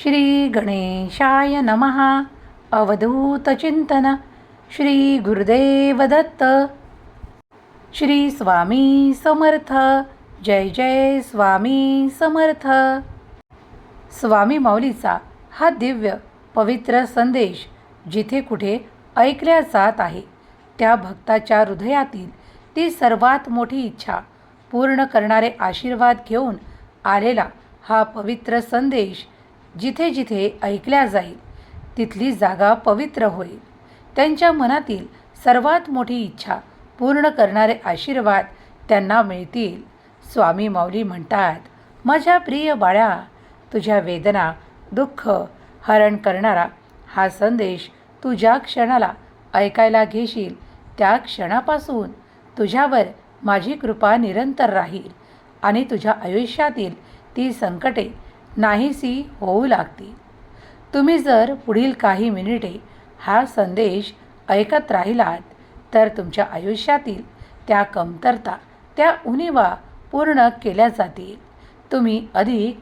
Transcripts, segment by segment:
श्री गणेशाय नमः। अवधूतचिंतन श्री गुरुदेव दत्त श्री स्वामी समर्थ। जय जय स्वामी समर्थ। स्वामी माऊलीचा हा दिव्य पवित्र संदेश जिथे कुठे ऐकल्या जात आहे त्या भक्ताच्या हृदयातील ती सर्वात मोठी इच्छा पूर्ण करणारे आशीर्वाद घेऊन आलेला हा पवित्र संदेश जिथे जिथे ऐकल्या जाईल तिथली जागा पवित्र होईल. त्यांच्या मनातील सर्वात मोठी इच्छा पूर्ण करणारे आशीर्वाद त्यांना मिळतील. स्वामी माऊली म्हणतात माझ्या प्रिय बाळा तुझ्या वेदना दुःख हरण करणारा हा संदेश तू ज्या क्षणाला ऐकायला घेशील. त्या क्षणापासून तुझ्यावर माझी कृपा निरंतर राहील आणि तुझ्या आयुष्यातील ती संकटे नाहीसी होऊ लागतील तुम्ही जर पुढील काही मिनिटे हा संदेश ऐकत राहिलात तर तुमच्या आयुष्यातील त्या कमतरता त्या उणीवा पूर्ण केल्या जातील. तुम्ही अधिक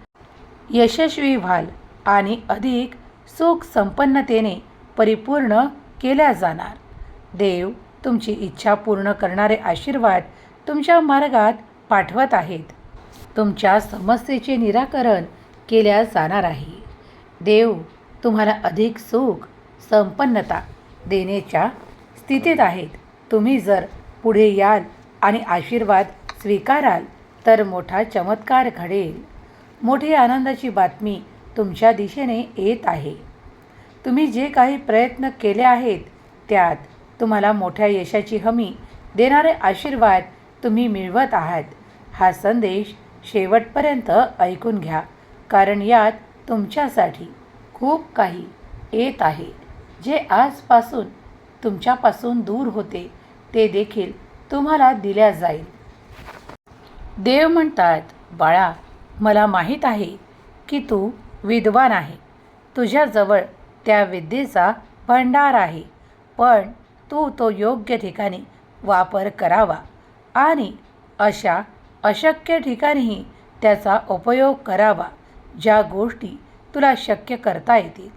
यशस्वी व्हाल आणि अधिक सुख संपन्नतेने परिपूर्ण केल्या जाणार. देव तुमची इच्छा पूर्ण करणारे आशीर्वाद तुमच्या मार्गात पाठवत आहेत. तुमच्या समस्येचे निराकरण केल्या जाणार आहे. देव तुम्हाला अधिक सुख संपन्नता देण्याच्या स्थितीत आहेत. तुम्ही जर पुढे याल आणि आशीर्वाद स्वीकाराल तर मोठा चमत्कार घडेल. मोठी आनंदाची बातमी तुमच्या दिशेने येत आहे. तुम्ही जे काही प्रयत्न केले आहेत त्यात तुम्हाला मोठ्या यशाची हमी देणारे आशीर्वाद तुम्ही मिळवत आहात. हा संदेश शेवटपर्यंत ऐकून घ्या. कारण यात तुमच्यासाठी खूप काही येत आहे. जे आजपासून तुमच्यापासून दूर होते ते देखील तुम्हाला दिल्या जाईल. देव म्हणतात बाळा मला माहीत आहे की तू विद्वान आहे. तुझ्याजवळ त्या विद्येचा भंडार आहे. पण तू तो योग्य ठिकाणी वापर करावा आणि अशा अशक्य ठिकाणीही त्याचा उपयोग करावा. ज्या गोष्टी तुला शक्य करता येतील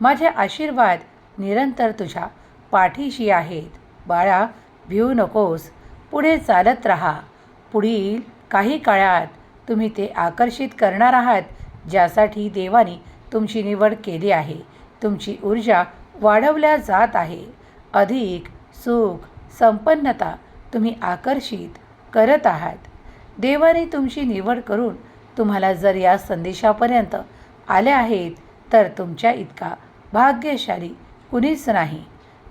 माझे आशीर्वाद निरंतर तुझ्या पाठीशी आहेत. बाळा भिऊ नकोस. पुढे चालत राहा. पुढील काही काळात तुम्ही ते आकर्षित करणार आहात ज्यासाठी देवाने तुमची निवड केली आहे. तुमची ऊर्जा वाढवल्या जात आहे. अधिक सुख संपन्नता तुम्ही आकर्षित करत आहात. देवाने तुमची निवड करून तुम्हाला जर या संदेशापर्यंत आले आहेत तर तुमच्या इतका भाग्यशाली कुणीच नाही.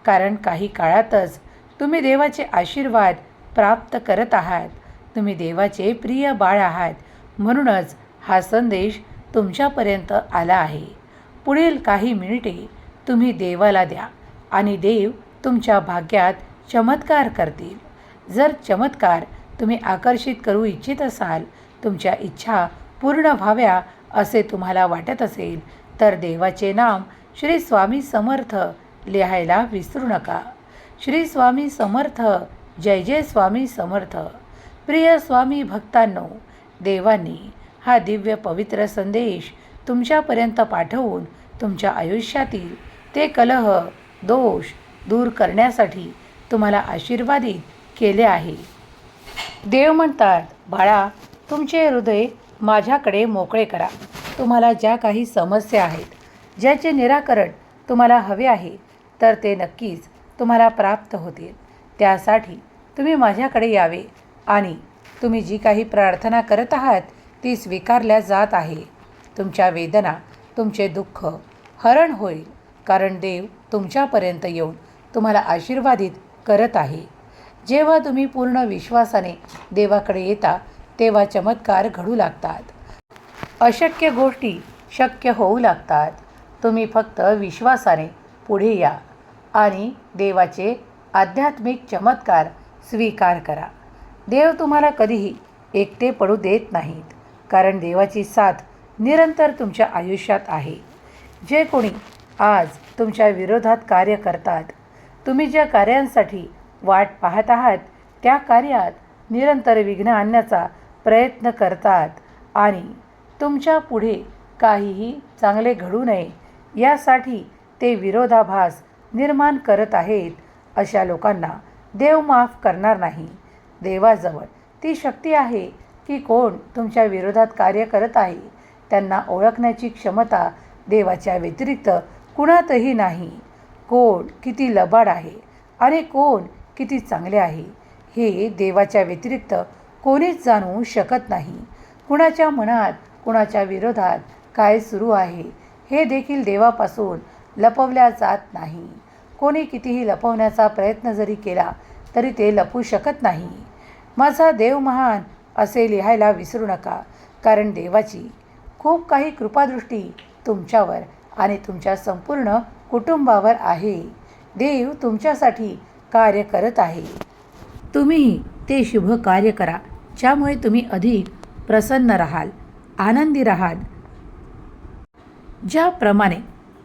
कारण काही काळातच तुम्ही देवाचे आशीर्वाद प्राप्त करत आहात. तुम्ही देवाचे प्रिय बाळ आहात. म्हणूनच हा संदेश तुमच्यापर्यंत आला आहे. पुढील काही मिनिटे तुम्ही देवाला द्या आणि देव तुमच्या भाग्यात चमत्कार करतील. जर चमत्कार तुम्ही आकर्षित करू इच्छित असाल तुमच्या इच्छा पूर्ण व्हाव्या असे तुम्हाला वाटत असेल तर देवाचे नाम श्री स्वामी समर्थ लिहायला विसरू नका. श्री स्वामी समर्थ जय जय स्वामी समर्थ. प्रिय स्वामी भक्तांनो देवांनी हा दिव्य पवित्र संदेश तुमच्यापर्यंत पाठवून तुमच्या आयुष्यातील ते कलह दोष दूर करण्यासाठी तुम्हाला आशीर्वादित केले आहे. देव म्हणतात बाळा तुमचे हृदय माझ्याकडे मोकळे करा. तुम्हाला ज्या काही समस्या आहेत ज्याचे निराकरण तुम्हाला हवे आहे तर ते नक्कीच तुम्हाला प्राप्त होतील. त्यासाठी तुम्ही माझ्याकडे यावे आणि तुम्ही जी काही प्रार्थना करत आहात ती स्वीकारल्या जात आहे. तुमच्या वेदना तुमचे दुःख हरण होईल कारण देव तुमच्यापर्यंत येऊन तुम्हाला आशीर्वादित करत आहे. जेव्हा तुम्ही पूर्ण विश्वासाने देवाकडे येता तेव्हा चमत्कार घडू लागतात. अशक्य गोष्टी शक्य होऊ लागतात. तुम्ही फक्त विश्वासाने पुढे या आणि देवाचे आध्यात्मिक चमत्कार स्वीकार करा. देव तुम्हाला कधीही एकटे पडू देत नाहीत कारण देवाची साथ निरंतर तुमच्या आयुष्यात आहे. जे कोणी आज तुमच्या विरोधात कार्य करतात तुम्ही ज्या कार्यांसाठी वाट पाहत आहात त्या कार्यात निरंतर विघ्न आणण्याचा प्रयत्न करतात आणि तुमच्यापुढे काहीही चांगले घडू नये यासाठी ते विरोधाभास निर्माण करत आहेत अशा लोकांना देव माफ करणार नाही. देवाजवळ ती शक्ती आहे की कोण तुमच्या विरोधात कार्य करत आहे त्यांना ओळखण्याची क्षमता देवाच्या व्यतिरिक्त कुणातही नाही. कोण किती लबाड आहे आणि कोण किती चांगले आहे हे देवाच्या व्यतिरिक्त कोणीच जाणू शकत नाही. कुणाच्या मनात कुणाच्या विरोधात काय सुरू आहे हे देखील देवापासून लपवल्या जात नाही. कोणी कितीही लपवण्याचा प्रयत्न जरी केला तरी ते लपू शकत नाही. माझा देव महान असे लिहायला विसरू नका कारण देवाची खूप काही कृपादृष्टी तुमच्यावर आणि तुमच्या संपूर्ण कुटुंबावर आहे. देव तुमच्यासाठी कार्य करत आहे. तुम्ही ते शुभ कार्य करा. ज्यामुळे तुम्ही अधिक प्रसन्न राहाल आनंदी राहाल. ज्याप्रमाणे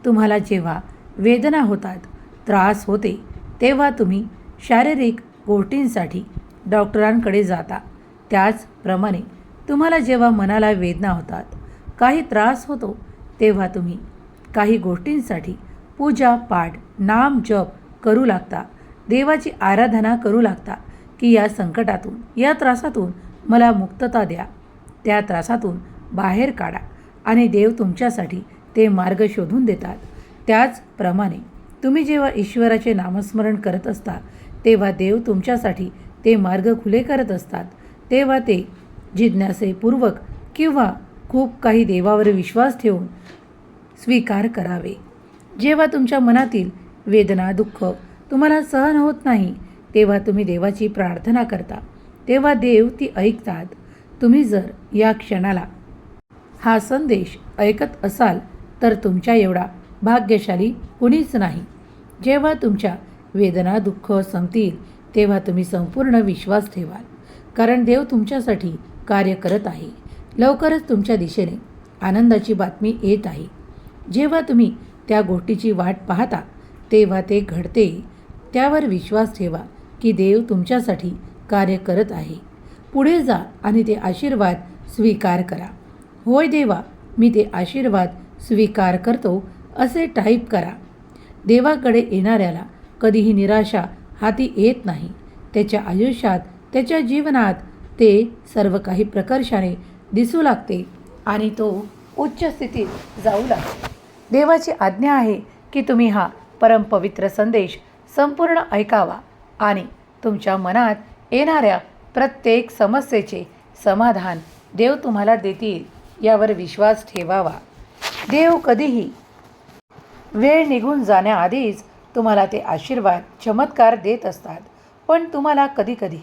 तुम्हाला जेव्हा वेदना होतात त्रास होते तेव्हा तुम्ही शारीरिक गोष्टींसाठी डॉक्टरांकडे जाता. त्याचप्रमाणे तुम्हाला जेव्हा मनाला वेदना होतात काही त्रास होतो तेव्हा तुम्ही काही गोष्टींसाठी पूजा पाठ नाम जप करू लागता देवाची आराधना करू लागता की या संकटातून या त्रासातून मला मुक्तता द्या. त्या त्रासातून बाहेर काढा आणि देव तुमच्यासाठी ते मार्ग शोधून देतात. त्याचप्रमाणे तुम्ही जेव्हा ईश्वराचे नामस्मरण करत असता तेव्हा देव तुमच्यासाठी ते मार्ग खुले करत असतात. तेव्हा ते जिज्ञासेपूर्वक किंवा खूप काही देवावर विश्वास ठेवून स्वीकार करावे. जेव्हा तुमच्या मनातील वेदना दुःख तुम्हाला सहन होत नाही तेव्हा तुम्ही देवाची प्रार्थना करता. तेव्हा देव ती ऐकतात. तुम्ही जर या क्षणाला हा संदेश ऐकत असाल तर तुमच्या एवढा भाग्यशाली कुणीच नाही. जेव्हा तुमच्या वेदना दुःख संपतील तेव्हा तुम्ही संपूर्ण विश्वास ठेवाल. कारण देव तुमच्यासाठी कार्य करत आहे. लवकरच तुमच्या दिशेने आनंदाची बातमी येत आहे. जेव्हा तुम्ही त्या गोष्टीची वाट पाहता तेव्हा ते घडते. त्यावर विश्वास ठेवा. की देव तुमच्यासाठी कार्य करत आहे. पुढे जा आणि ते आशीर्वाद स्वीकार करा. होय देवा मी ते आशीर्वाद स्वीकार करतो असे टाईप करा. देवाकडे येणाऱ्याला कधीही निराशा हाती येत नाही. त्याच्या आयुष्यात त्याच्या जीवनात ते सर्व काही प्रकर्षाने दिसू लागते आणि तो उच्च स्थितीत जाऊ लागतो. देवाची आज्ञा आहे की तुम्ही हा परमपवित्र संदेश संपूर्ण ऐकावा. आणि तुमच्या मनात येणाऱ्या प्रत्येक समस्येचे समाधान देव तुम्हाला देतील यावर विश्वास ठेवावा. देव कधीही वेळ निघून जाण्याआधीच तुम्हाला ते आशीर्वाद चमत्कार देत असतात पण तुम्हाला कधीकधी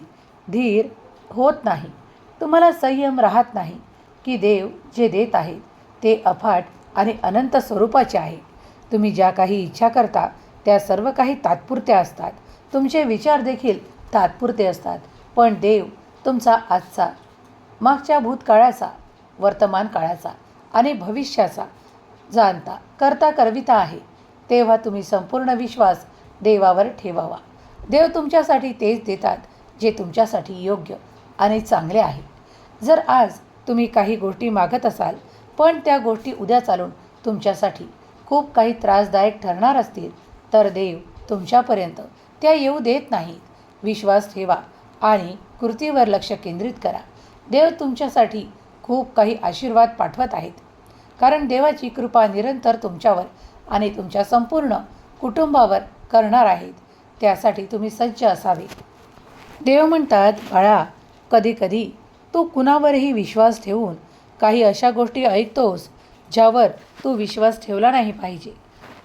धीर होत नाही. तुम्हाला संयम राहत नाही की देव जे देत आहेत ते अफाट आणि अनंत स्वरूपाचे आहे तुम्ही ज्या काही इच्छा करता त्या सर्व काही तात्पुरत्या असतात. तुमचे विचार देखील तात्पुरते असतात. पण देव तुमचा आजचा मागच्या भूतकाळाचा वर्तमान काळाचा आणि भविष्याचा जाणता करता करविता आहे. तेव्हा तुम्ही संपूर्ण विश्वास देवावर ठेवावा. देव तुमच्यासाठी तेच देतात जे तुमच्यासाठी योग्य आणि चांगले आहे. जर आज तुम्ही काही गोष्टी मागत असाल पण त्या गोष्टी उद्या चालून तुमच्यासाठी खूप काही त्रासदायक ठरणार असतील तर देव तुमच्यापर्यंत त्या येऊ देत नाहीत. विश्वास ठेवा आणि कृतीवर लक्ष केंद्रित करा. देव तुमच्यासाठी खूप काही आशीर्वाद पाठवत आहेत. कारण देवाची कृपा निरंतर तुमच्यावर आणि तुमच्या संपूर्ण कुटुंबावर करणार आहेत. त्यासाठी तुम्ही सज्ज असावे. देव म्हणतात बाळा कधीकधी तू कुणावरही विश्वास ठेवून काही अशा गोष्टी ऐकतोस ज्यावर तू विश्वास ठेवला नाही पाहिजे.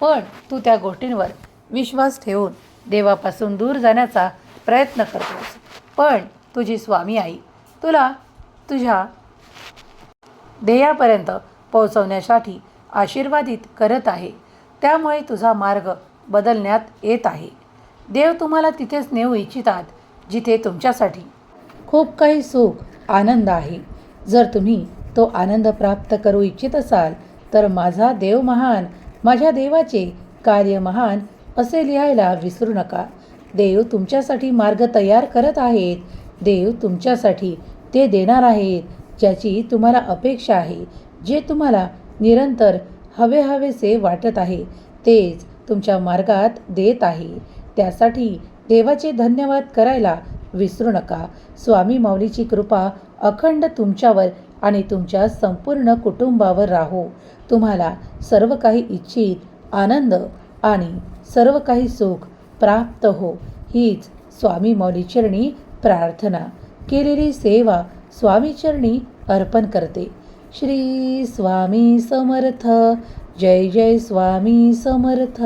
पण तू त्या गोष्टींवर विश्वास ठेवून देवापासून दूर जाण्याचा प्रयत्न करतोस. पण तुझी स्वामी आई तुला तुझ्या ध्येयापर्यंत पोहोचवण्यासाठी आशीर्वादित करत आहे. त्यामुळे तुझा मार्ग बदलण्यात येत आहे. देव तुम्हाला तिथेच नेऊ इच्छितात जिथे तुमच्यासाठी खूप काही सुख आनंद आहे. जर तुम्ही तो आनंद प्राप्त करू इच्छित असाल तर माझा देव महान माझ्या देवाचे कार्य महान असे लिहायला विसरू नका. देव तुमच्यासाठी मार्ग तयार करत आहेत. देव तुमच्यासाठी ते देणार आहेत ज्याची तुम्हाला अपेक्षा आहे. जे तुम्हाला निरंतर हवे हवेसे वाटत आहे तेच तुमच्या मार्गात देत आहे. त्यासाठी देवाचे धन्यवाद करायला विसरू नका. स्वामी माऊलीची कृपा अखंड तुमच्यावर आणि तुमच्या संपूर्ण कुटुंबावर राहो. तुम्हाला सर्व काही इच्छित आनंद आणि सर्व काही सुख प्राप्त हो हीच स्वामी मौलीचरणी प्रार्थना. केलेली सेवा स्वामीचरणी अर्पण करते. श्री स्वामी समर्थ. जय जय स्वामी समर्थ.